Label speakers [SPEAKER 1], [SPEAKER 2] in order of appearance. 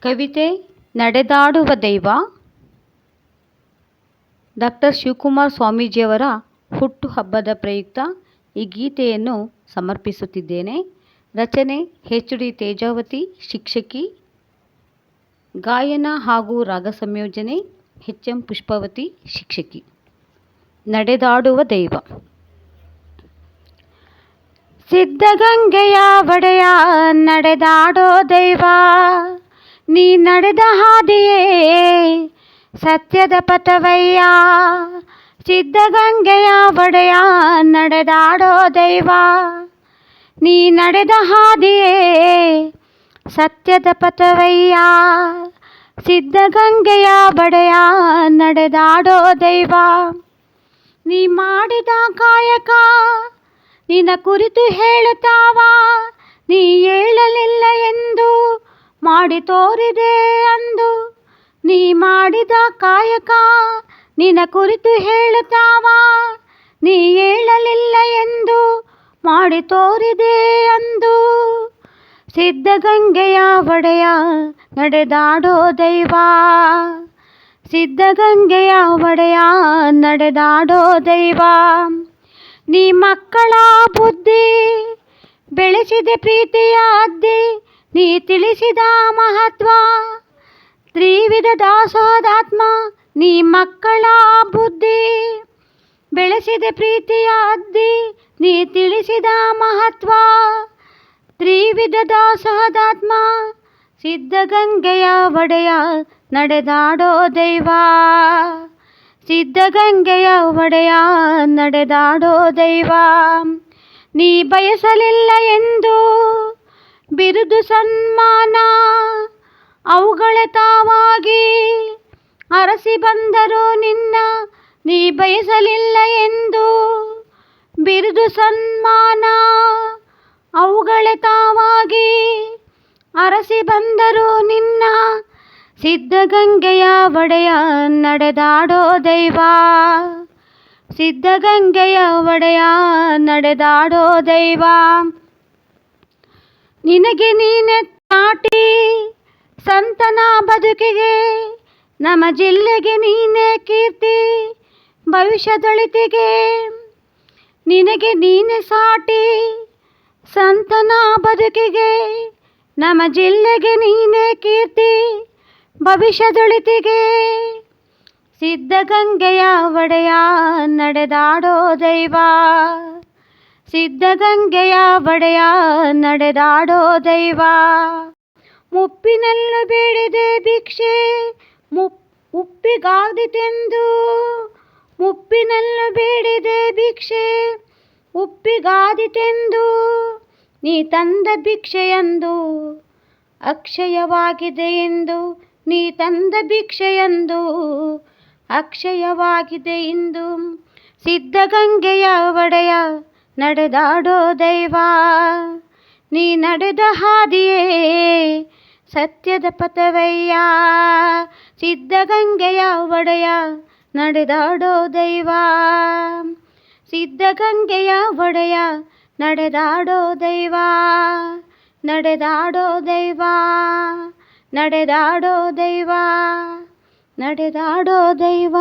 [SPEAKER 1] ಕವಿತೆ ನಡೆದಾಡುವ ದೈವ. ಡಾಕ್ಟರ್ ಶಿವಕುಮಾರ್ ಸ್ವಾಮೀಜಿಯವರ ಹುಟ್ಟುಹಬ್ಬದ ಪ್ರಯುಕ್ತ ಈ ಗೀತೆಯನ್ನು ಸಮರ್ಪಿಸುತ್ತಿದ್ದೇನೆ. ರಚನೆ ಹೆಚ್ ಡಿ ತೇಜಾವತಿ, ಶಿಕ್ಷಕಿ, ಗಾಯನ ಹಾಗೂ ರಾಗ ಸಂಯೋಜನೆ ಎಚ್ ಎಂ ಪುಷ್ಪವತಿ, ಶಿಕ್ಷಕಿ. ನಡೆದಾಡುವ ದೈವ. ಸಿದ್ಧಗಂಗೆಯ ಒಡೆಯ ನಡೆದಾಡೋ ದೈವ. ನೀ ನಡೆದ ಹಾದಿಯೇ ಸತ್ಯದ ಪಥವಯ್ಯ, ಸಿದ್ಧಗಂಗೆಯ ಒಡೆಯ ನಡೆದಾಡೋ ದೈವ. ನೀ ನಡೆದ ಹಾದಿಯೇ ಸತ್ಯದ ಪಥವಯ್ಯ, ಸಿದ್ಧಗಂಗೆಯ ಒಡೆಯ ನಡೆದಾಡೋ ದೈವ. ನೀ ಮಾಡಿದ ಕಾಯಕ ನಿನ್ನ ಕುರಿತು ಹೇಳುತ್ತಾವ, ನೀ ಎಂದು ಮಾಡಿ ತೋರಿದೆ ಅಂದು. ನೀ ಮಾಡಿದ ಕಾಯಕ ನಿನ್ನ ಕುರಿತು ಹೇಳುತ್ತಾವ. ನೀ ಹೇಳಲಿಲ್ಲ ಎಂದು ಮಾಡಿ ತೋರಿದೆ ಅಂದು. ಸಿದ್ಧಗಂಗೆಯ ಒಡೆಯ ನಡೆದಾಡೋ ದೈವ. ಸಿದ್ಧಗಂಗೆಯ ಒಡೆಯ ನಡೆದಾಡೋ ದೈವ. ನೀ ಮಕ್ಕಳ ಬುದ್ಧಿ ಬೆಳೆಸಿದೆ ಪ್ರೀತಿಯ ಅದ್ದಿ. ನೀ ತಿಳಿಸಿದ ಮಹತ್ವ, ತ್ರಿವಿಧ ದಾಸೋದಾತ್ಮ, ನೀ ಮಕ್ಕಳ ಬುದ್ಧಿ, ಬೆಳೆಸಿದ ಪ್ರೀತಿಯ ಅದ್ದಿ, ನೀ ತಿಳಿಸಿದ ಮಹತ್ವ, ತ್ರಿವಿಧ ದಾಸೋದಾತ್ಮ, ಸಿದ್ಧಗಂಗೆಯ ಒಡೆಯ ನಡೆದಾಡೋ ದೈವ, ಸಿದ್ಧಗಂಗೆಯ ಒಡೆಯ ನಡೆದಾಡೋ ದೈವ, ನೀ ಬಯಸಲಿಲ್ಲ ಎಂದು ಬಿರುದು ಸನ್ಮಾನ. ಅವುಗಳ ತಾವಾಗಿ ಅರಸಿ ಬಂದರು ನಿನ್ನ, ನೀ ಬಯಸಲಿಲ್ಲ ಎಂದು. ಬಿರುದು ಸನ್ಮಾನ. ಅವುಗಳ ತಾವಾಗಿ ಅರಸಿ ಬಂದರು ನಿನ್ನ ಸಿದ್ಧಗಂಗೆಯ ಒಡೆಯ ನಡೆದಾಡೋ ದೈವ. ಸಿದ್ಧಗಂಗೆಯ ಒಡೆಯ ನಡೆದಾಡೋ ದೈವ. ನಿನಗೆ ನೀನೆ ತಾಟಿ ಸಂತನ ಬದುಕಿಗೆ, ನಮ್ಮ ಜಿಲ್ಲೆಗೆ ನೀನೇ ಕೀರ್ತಿ ಭವಿಷ್ಯದೊಳಿತಿಗೆ. ನಿನಗೆ ನೀನೆ ಸಾಟಿ ಸಂತನ ಬದುಕಿಗೆ, ನಮ್ಮ ಜಿಲ್ಲೆಗೆ ನೀನೇ ಕೀರ್ತಿ ಭವಿಷ್ಯದೊಳಿತಿಗೆ. ಸಿದ್ಧಗಂಗೆಯ ಒಡೆಯ ನಡೆದಾಡೋ ದೈವ. ಸಿದ್ಧಗಂಗೆಯ ಒಡೆಯ ನಡೆದಾಡೋ ದೈವ. ಮುಪ್ಪಿನಲ್ಲೂ ಬೇಡಿದೆ ಭಿಕ್ಷೆ, ಮುಪ್ ಉಪ್ಪಿಗಾದಿತೆಂದು ಮುಪ್ಪಿನಲ್ಲೂ ಬೇಡಿದೆ ಭಿಕ್ಷೆ ಉಪ್ಪಿಗಾದಿತೆಂದು ನೀ ತಂದ ಭಿಕ್ಷೆಯಂದು ಅಕ್ಷಯವಾಗಿದೆ ಎಂದು ನೀ ತಂದ ಭಿಕ್ಷೆಯಂದು ಅಕ್ಷಯವಾಗಿದೆ ಇಂದು. ಸಿದ್ಧಗಂಗೆಯ ಒಡೆಯ ನಡೆದಾಡೋ ದೈವ, ನೀ ನಡೆದ ಹಾದಿಯೇ ಸತ್ಯದ ಪಥವಯ್ಯ, ಸಿದ್ಧಗಂಗೆಯ ಒಡೆಯ ನಡೆದಾಡೋ ದೈವ. ಸಿದ್ಧಗಂಗೆಯ ಒಡೆಯ ನಡೆದಾಡೋ ದೈವ ನಡೆದಾಡೋ ದೈವ ನಡೆದಾಡೋ ದೈವ ನಡೆದಾಡೋ ದೈವ.